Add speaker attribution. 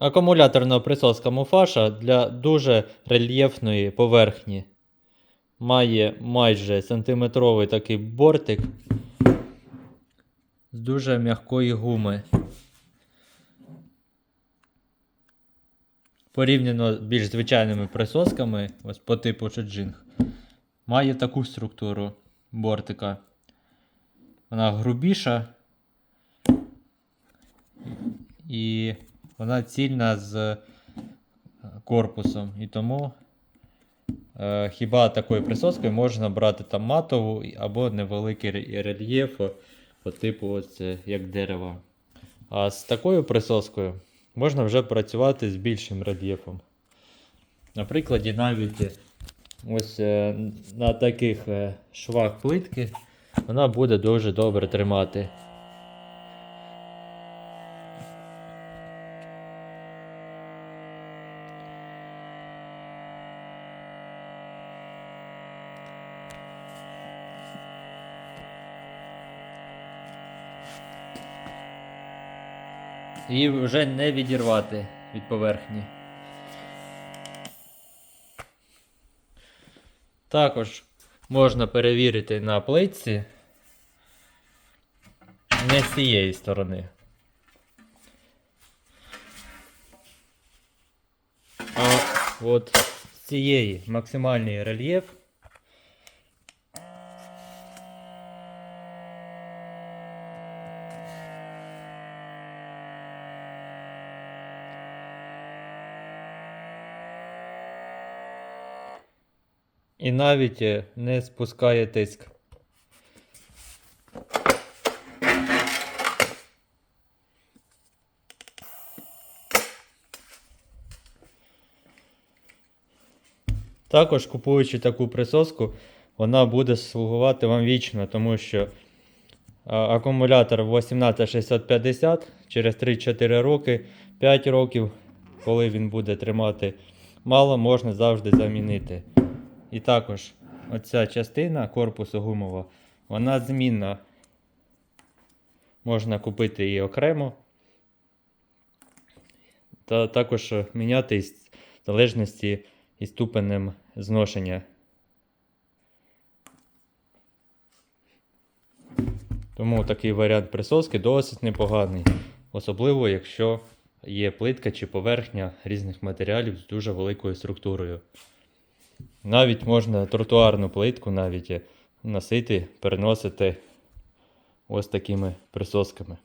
Speaker 1: Акумуляторна присоска Муфаша для дуже рельєфної поверхні. Має майже сантиметровий такий бортик з дуже м'якої гуми. Порівняно з більш звичайними присосками, ось по типу Шоджинг, має таку структуру бортика. Вона грубіша і вона цільна з е, корпусом. І тому е, хіба такою присоскою можна брати там матову або невеликий рельєф по типу ось, е, як дерева. А з такою присоскою можна вже працювати з більшим рельєфом. Наприклад, навіть е, ось на таких швах плитки вона буде дуже добре тримати. Її вже не відірвати від поверхні. Також можна перевірити на плитці не з цієї сторони. А от з цієї максимальний рельєф. І навіть е, не спускає тиск. Також купуючи таку присоску, вона буде слугувати вам вічно, тому що акумулятор 18650 через 3-4 роки, 5 років, коли він буде тримати мало, можна завжди замінити. І також оця частина корпусу гумова, вона змінна. Можна купити її окремо. Та також міняти в залежності із ступенем зношення. Тому такий варіант присоски досить непоганий. Особливо, якщо є плитка чи поверхня різних матеріалів з дуже великою структурою. Навіть можна тротуарну плитку навіть носити, переносити ось такими присосками.